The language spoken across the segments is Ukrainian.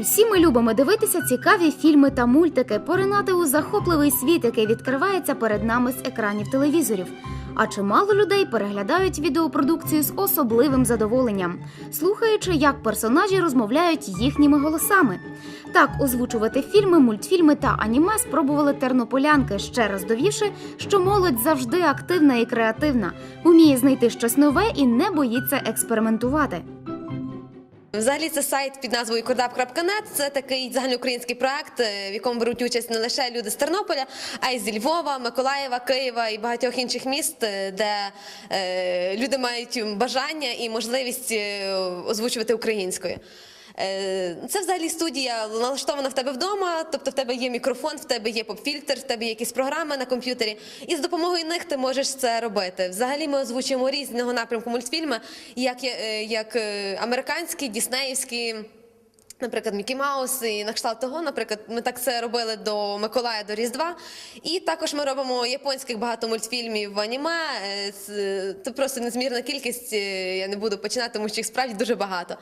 Усі ми любимо дивитися цікаві фільми та мультики, поринати у захопливий світ, який відкривається перед нами з екранів телевізорів. А чимало людей переглядають відеопродукцію з особливим задоволенням, слухаючи, як персонажі розмовляють їхніми голосами. Так, озвучувати фільми, мультфільми та аніме спробували тернополянки, ще раз довівши, що молодь завжди активна і креативна, вміє знайти щось нове і не боїться експериментувати. Взагалі, це сайт під назвою Кордап.нет. Це такий загальноукраїнський проект, е, в якому беруть участь не лише люди з Тернополя, а й зі Львова, Миколаєва, Києва і багатьох інших міст, е, де е, люди мають бажання і можливість озвучувати українською. Е, Це взагалі студія налаштована в тебе вдома, тобто в тебе є мікрофон, в тебе є поп-фільтр, в тебе є якісь програми на комп'ютері, і з допомогою них ти можеш це робити. Взагалі ми озвучуємо різного напрямку мультфільми, як, е, як е, американські, діснеївські. Наприклад, Мікі Маус і на кшталт того, наприклад, ми так це робили до Миколая, до Різдва. І також ми робимо японських багато мультфільмів аніме. Це просто незмірна кількість. Я не буду починати, тому що їх справді дуже багато.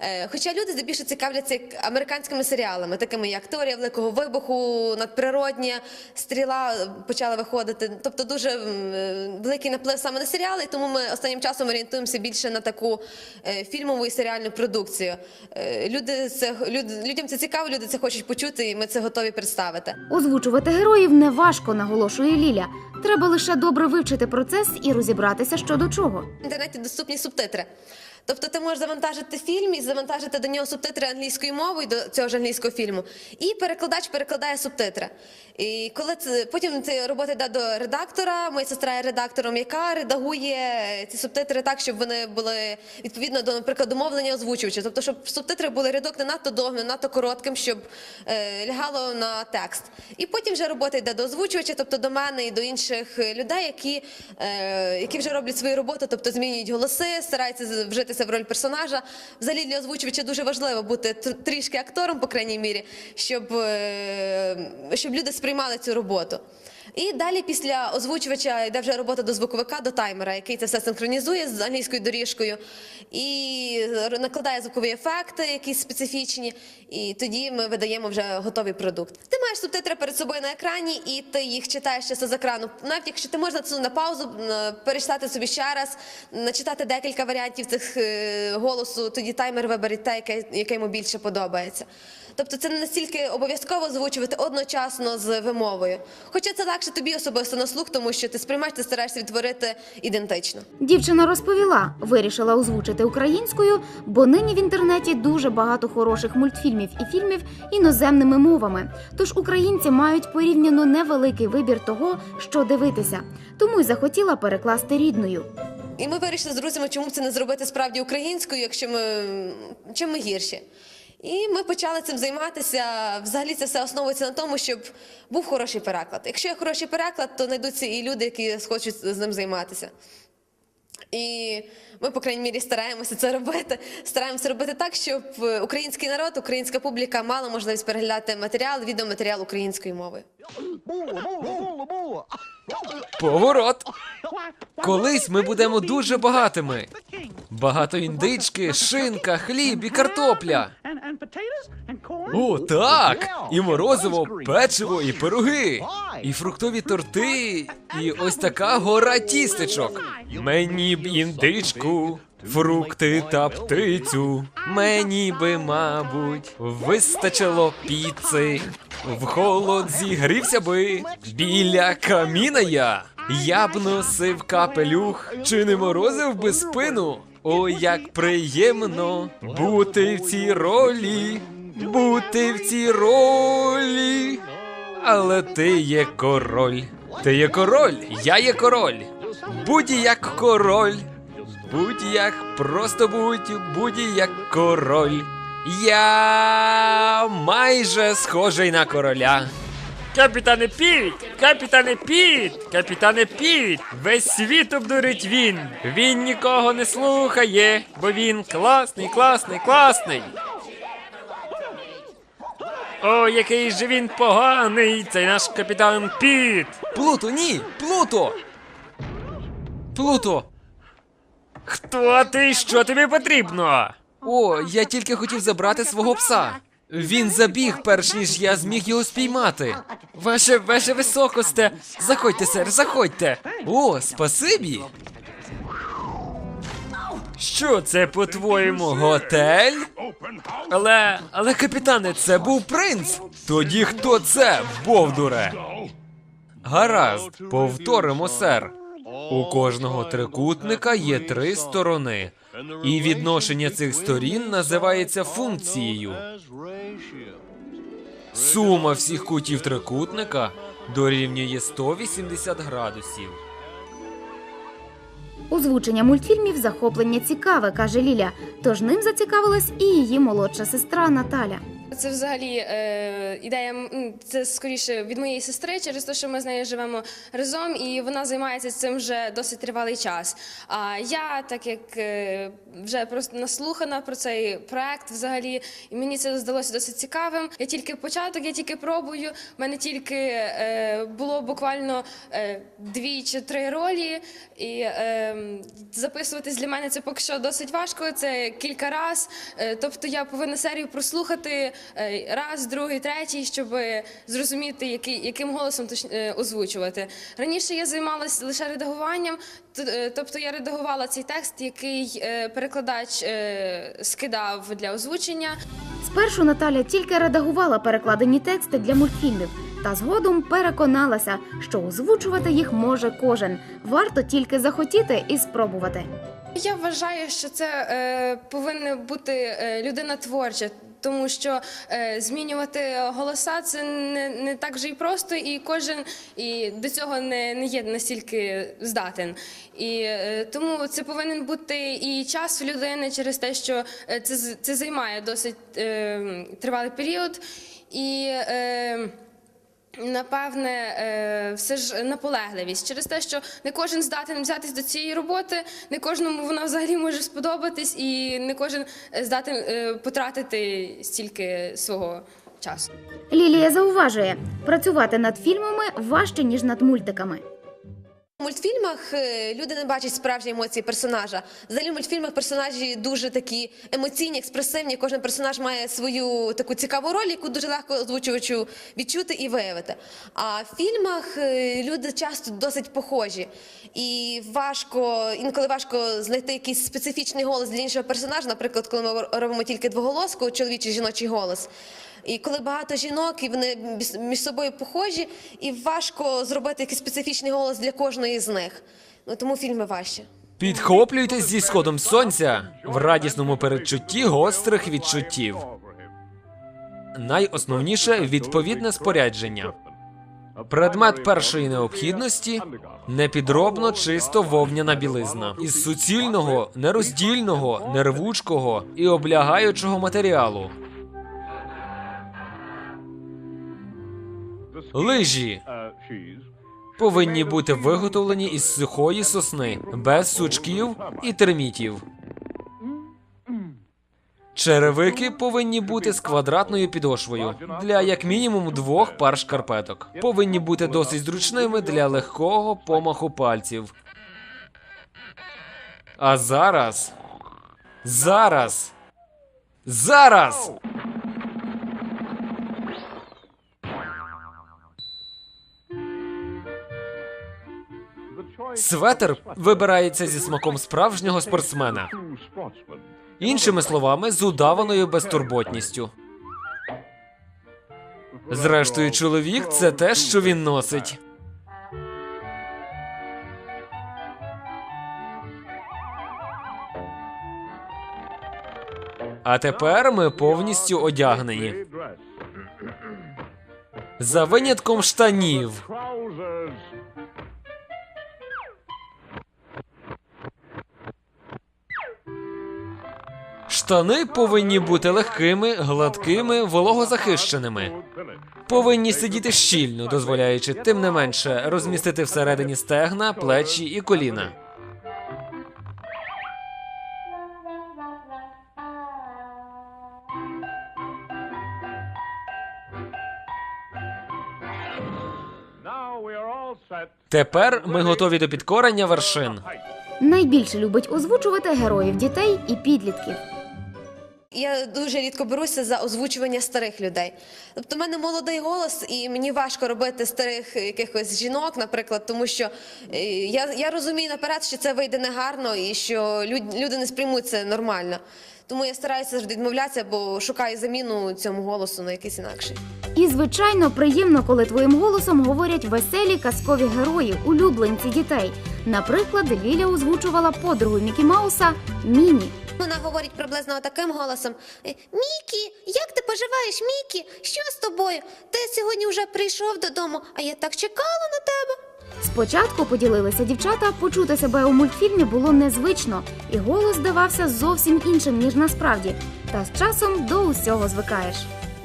Е, Хоча люди здебільшого цікавляться американськими серіалами, такими як Теорія Великого Вибуху, Надприродня, Стріла почала виходити. Тобто дуже е, великий наплив саме на серіали, тому ми останнім часом орієнтуємося більше на таку е, фільмову і серіальну продукцію. Люди це люд, людям це цікаво, люди це хочуть почути, і ми це готові представити. Озвучувати героїв не важко, наголошує Ліля. Треба лише добре вивчити процес і розібратися, що до чого. В інтернеті доступні субтитри. Тобто ти можеш завантажити фільм і завантажити до нього субтитри англійською мовою до цього ж англійського фільму. І перекладач перекладає субтитри. І коли це потім ця робота йде до редактора, моя сестра є редактором, яка редагує ці субтитри так, щоб вони були відповідно до, наприклад, домовлення озвучувача. Тобто, щоб субтитри були рядок не надто довгим, не надто коротким, щоб е, лягало на текст. І потім вже робота йде до озвучувача, тобто до мене і до інших людей, які, е, які вже роблять свою роботу, тобто змінюють голоси, стараються з- вжитися в роль персонажа. Взагалі для озвучувача дуже важливо бути трішки актором, по крайній мірі, щоб, е, щоб люди сприймали цю роботу. І далі після озвучувача йде вже робота до звуковика, до таймера, який це все синхронізує з англійською доріжкою і накладає звукові ефекти, якісь специфічні, і тоді ми видаємо вже готовий продукт. Ти маєш субтитри перед собою на екрані, і ти їх читаєш часу з екрану. Навіть якщо ти можеш на паузу, перечитати собі ще раз, начитати декілька варіантів цих е, голосу, тоді таймер виберіть те, яке, яке йому більше подобається. Тобто це не настільки обов'язково озвучувати одночасно з вимовою. Хоча це легше тобі особисто на слух, тому що ти сприймаєш, ти стараєшся відтворити ідентично. Дівчина розповіла, вирішила озвучити українською, бо нині в інтернеті дуже багато хороших мультфільмів і фільмів іноземними мовами. Тож українці мають порівняно невеликий вибір того, що дивитися. Тому й захотіла перекласти рідною. І ми вирішили з друзями, чому б це не зробити справді українською, якщо ми чим ми гірші. І ми почали цим займатися. Взагалі це все основується на тому, щоб був хороший переклад. Якщо є хороший переклад, то знайдуться і люди, які хочуть з ним займатися. І ми, по крайній мірі, стараємося це робити. Стараємося робити так, щоб український народ, українська публіка мала можливість переглядати матеріал, відеоматеріал українською мовою. Поворот. Колись ми будемо дуже багатими. Багато індички, шинка, хліб і картопля. О, так! І морозиво, печиво, і пироги, і фруктові торти, і ось така гора тістечок. Мені б індичку, фрукти та птицю. Мені би, мабуть, вистачило піци. В холод зігрівся би біля каміна я. Я б носив капелюх, чи не морозив би спину. Ой, як приємно бути в цій ролі, бути в цій ролі. Але ти є король. Ти є король, я є король. Будь як король. Будь як, просто будь, будь як король. Я майже схожий на короля. Капітане Півіт! Капітане Півіт! Капітане Півіт! Весь світ обдурить він! Він нікого не слухає, бо він класний, класний, класний. О, який же він поганий, цей наш капітан Піт! Плуто, ні! Плуто! Плуто! Хто ти? Що тобі потрібно? О, я тільки хотів забрати свого пса. Він забіг, перш ніж я зміг його спіймати. Ваше, ваше високосте. Заходьте, сер, заходьте. О, спасибі. Що це, по-твоєму, готель? Але, але, капітане, це був принц. Тоді хто це, бовдуре? Гаразд, повторимо, сер. У кожного трикутника є три сторони, і відношення цих сторін називається функцією. Сума всіх кутів трикутника дорівнює 180 градусів. Озвучення мультфільмів захоплення цікаве, каже Ліля. Тож ним зацікавилась і її молодша сестра Наталя. Це взагалі е, ідея це скоріше від моєї сестри, через те, що ми з нею живемо разом, і вона займається цим вже досить тривалий час. А я, так як е, вже просто наслухана про цей проект, взагалі, і мені це здалося досить цікавим. Я тільки початок, я тільки пробую. У мене тільки е, було буквально е, дві чи три ролі, і е, записуватись для мене це поки що досить важко. Це кілька раз. Е, тобто я повинна серію прослухати раз, другий, третій, щоб зрозуміти, який, яким голосом е, озвучувати. Раніше я займалася лише редагуванням, е, тобто я редагувала цей текст, який е, перекладач е, скидав для озвучення. Спершу Наталя тільки редагувала перекладені тексти для мультфільмів, та згодом переконалася, що озвучувати їх може кожен. Варто тільки захотіти і спробувати. Я вважаю, що це е, повинна бути е, людина творча. Тому що е, змінювати голоса це не, не так же і просто, і кожен і до цього не, не є настільки здатен. І е, тому це повинен бути і час в людини через те, що е, це, це займає досить е, тривалий період. І е, Напевне, е, все ж наполегливість через те, що не кожен здатен взятись до цієї роботи, не кожному вона взагалі може сподобатись, і не кожен здатен е, потратити стільки свого часу. Лілія зауважує, працювати над фільмами важче ніж над мультиками. В мультфільмах е, люди не бачать справжні емоції персонажа. Взагалі в мультфільмах персонажі дуже такі емоційні, експресивні. Кожен персонаж має свою таку цікаву роль, яку дуже легко озвучувачу відчути і виявити. А в фільмах е, люди часто досить похожі. І важко, інколи важко знайти якийсь специфічний голос для іншого персонажа. Наприклад, коли ми робимо тільки двоголоску, чоловічий жіночий голос. І коли багато жінок, і вони між- собою похожі, і важко зробити якийсь специфічний голос для кожної з них. Ну тому фільми важче. Підхоплюйтесь зі сходом сонця в радісному передчутті гострих відчуттів. Найосновніше відповідне спорядження. Предмет першої необхідності непідробно чисто вовняна білизна із суцільного, нероздільного, нервучкого і облягаючого матеріалу. Лижі повинні бути виготовлені із сухої сосни, без сучків і термітів. Черевики повинні бути з квадратною підошвою для як мінімум двох пар шкарпеток. Повинні бути досить зручними для легкого помаху пальців. А зараз. Зараз. Зараз. Светер вибирається зі смаком справжнього спортсмена. Іншими словами, з удаваною безтурботністю. Зрештою, чоловік це те, що він носить. А тепер ми повністю одягнені. За винятком штанів. Штани повинні бути легкими, гладкими, вологозахищеними. Повинні сидіти щільно, дозволяючи тим не менше розмістити всередині стегна, плечі і коліна. Тепер ми готові до підкорення вершин. Найбільше любить озвучувати героїв дітей і підлітків. Я дуже рідко беруся за озвучування старих людей. Тобто, в мене молодий голос, і мені важко робити старих якихось жінок, наприклад, тому що е, я, я розумію наперед, що це вийде негарно і що люд- люди не сприймуть це нормально. Тому я стараюся відмовлятися, бо шукаю заміну цьому голосу на якийсь інакший. І звичайно приємно, коли твоїм голосом говорять веселі казкові герої, улюбленці дітей. Наприклад, Ліля озвучувала подругу Мікі Мауса Міні. Вона говорить приблизно таким голосом: «Е, Мікі, як ти поживаєш, Мікі? Що з тобою? Ти сьогодні вже прийшов додому, а я так чекала на тебе. Спочатку поділилися дівчата, почути себе у мультфільмі було незвично, і голос здавався зовсім іншим, ніж насправді. Та з часом до усього звикаєш.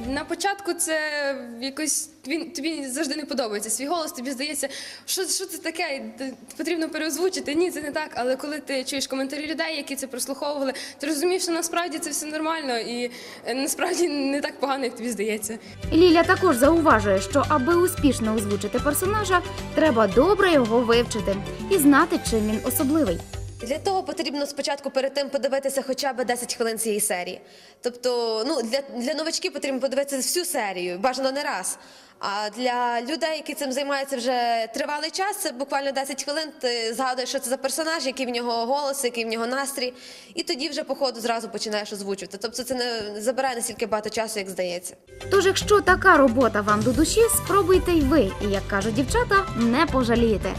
На початку це якось тобі, тобі завжди не подобається. Свій голос тобі здається, що, що це таке? Потрібно переозвучити. Ні, це не так. Але коли ти чуєш коментарі людей, які це прослуховували, ти розумієш, що насправді це все нормально і е, насправді не так погано, як тобі здається. Ліля також зауважує, що аби успішно озвучити персонажа, треба добре його вивчити і знати, чим він особливий. Для того потрібно спочатку перед тим подивитися хоча б 10 хвилин цієї серії. Тобто, ну для, для новачків потрібно подивитися всю серію, бажано не раз. А для людей, які цим займаються вже тривалий час, це буквально 10 хвилин. Ти згадуєш, що це за персонаж, який в нього голос, який в нього настрій, і тоді вже по ходу зразу починаєш озвучувати. Тобто, це не забирає настільки багато часу, як здається. Тож, якщо така робота вам до душі, спробуйте й ви, і як кажуть дівчата, не пожалієте.